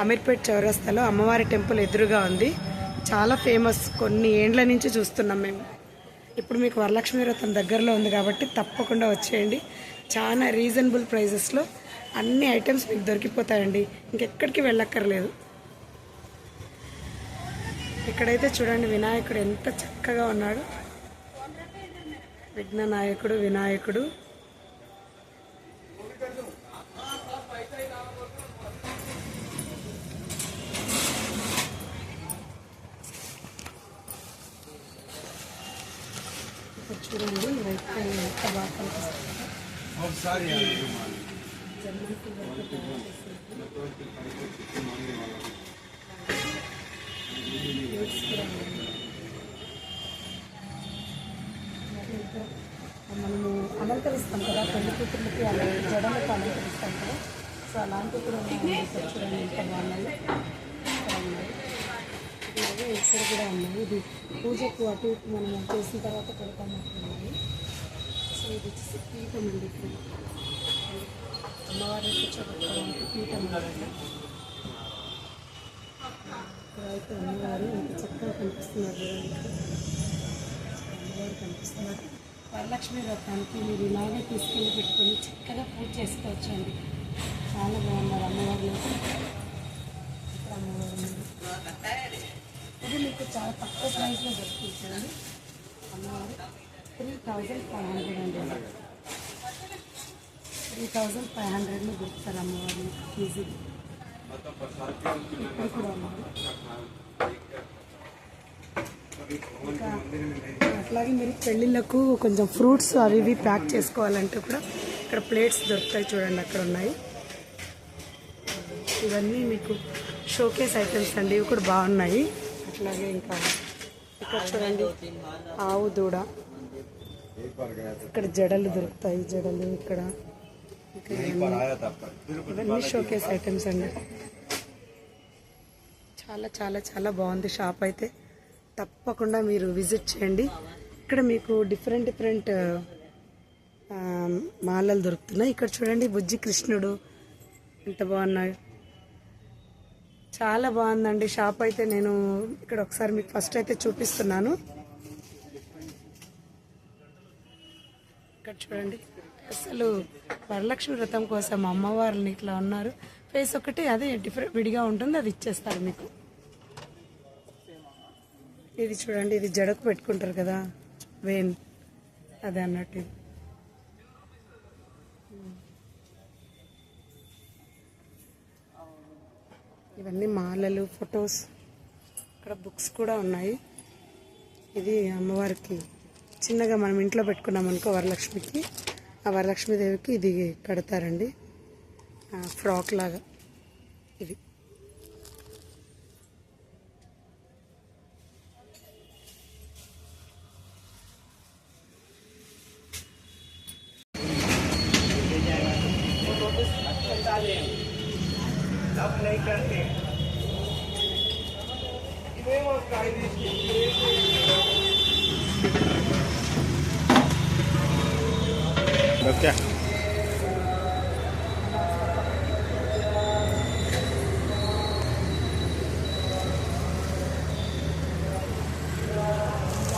అమీర్పేట్ చౌరస్తాలో అమ్మవారి టెంపుల్ ఎదురుగా ఉంది. చాలా ఫేమస్. కొన్ని ఏండ్ల నుంచి చూస్తున్నాం మేము. ఇప్పుడు మీకు వరలక్ష్మి వ్రతం దగ్గరలో ఉంది కాబట్టి తప్పకుండా వచ్చేయండి. చాలా రీజనబుల్ ప్రైజెస్లో అన్ని ఐటమ్స్ మీకు దొరికిపోతాయండి. ఇంకెక్కడికి వెళ్ళక్కర్లేదు. ఇక్కడైతే చూడండి వినాయకుడు ఎంత చక్కగా ఉన్నాడు. విఘ్న నాయకుడు వినాయకుడు. చూడండి వైట్ పైన ఎంత బాగా కనిపిస్తుంది. మనము అలంకరిస్తాం కదా పెళ్ళి కూతుర్లకి అలా జడలకు అలంకరిస్తాం కదా. సో అలాంటివి కూడా చూడండి ఎంత బాగున్నాయి. ఇక్కడ కూడా ఉన్నాయి ఇది పూజకు అటు మనం చేసిన తర్వాత పెడతామంటున్నాయి సో ఇది వచ్చేసి పీఠం అండి ఇక్కడ. అమ్మవారిని కూర్చోబెట్టుకోవడానికి పీఠం ఇక్కడైతే అమ్మవారు ఎంత చక్కగా కనిపిస్తున్నారు అమ్మవారు కనిపిస్తున్నారు. వరలక్ష్మి వ్రతానికి మీరు ఇలాగే తీసుకెళ్ళి పెట్టుకొని చక్కగా పూజ చేసుకోవచ్చు అండి. చాలా బాగున్నారు అమ్మవారిలో ఇక్కడ అమ్మవారు ఇది మీకు చాలా తక్కువ ప్రైస్లో దొరుకుతుంది. అమ్మవారు త్రీ థౌజండ్ ఫైవ్ హండ్రెడ్ అండి. త్రీ థౌజండ్ ఫైవ్ హండ్రెడ్లో దొరుకుతారు అమ్మవారు ఈజీగా ఇక్కడ కూడా అట్లాగే మీరు పెళ్ళిళ్ళకు కొంచెం ఫ్రూట్స్ అవి ఇవి ప్యాక్ చేసుకోవాలంటే కూడా ఇక్కడ ప్లేట్స్ దొరుకుతాయి చూడండి అక్కడ ఉన్నాయి. ఇవన్నీ మీకు షోకేస్ ఐటమ్స్ అండి ఇవి కూడా బాగున్నాయి. అట్లాగే ఇంకా ఇక్కడ చూడండి ఆవు దూడ. ఇక్కడ జడలు దొరుకుతాయి జడలు ఇక్కడ. ఇవన్నీ షోకేస్ ఐటమ్స్ అండి. చాలా చాలా చాలా బాగుంది షాప్ అయితే. తప్పకుండా మీరు విజిట్ చేయండి. ఇక్కడ మీకు డిఫరెంట్ డిఫరెంట్ మాలలు దొరుకుతున్నాయి. ఇక్కడ చూడండి బుజ్జి కృష్ణుడు. ఎంత బాగున్నాయి చాలా బాగుందండి. షాప్ అయితే నేను ఇక్కడ ఒకసారి మీకు ఫస్ట్ అయితే చూపిస్తున్నాను. ఇక్కడ చూడండి. అసలు వరలక్ష్మి వ్రతం కోసం అమ్మవారిని ఇట్లా ఉన్నారు. ఫేస్ ఒకటి అదే డిఫరెంట్ విడిగా ఉంటుంది అది ఇచ్చేస్తారు మీకు. ఇది చూడండి ఇది జడకు పెట్టుకుంటారు కదా వేన్ అదే అన్నట్టు ఇది. ఇవన్నీ మాలలు ఫొటోస్. ఇక్కడ బుక్స్ కూడా ఉన్నాయి. ఇది అమ్మవారికి చిన్నగా మనం ఇంట్లో పెట్టుకున్నాం అనుకో వరలక్ష్మికి. ఆ వరలక్ష్మీదేవికి ఇది కడతారండి. ఫ్రాక్ లాగా. ఓకే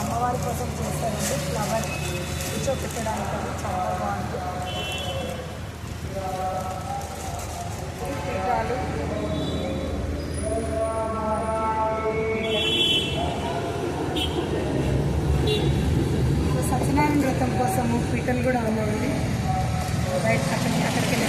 అమ్మవారి కోసం చేస్తారండి ఫ్లవర్ కూర్చోపెట్టడానికి అది చాలా కోసము పీటలు కూడా అమ్మ ఉంది బయట అక్కడికి అక్కడికి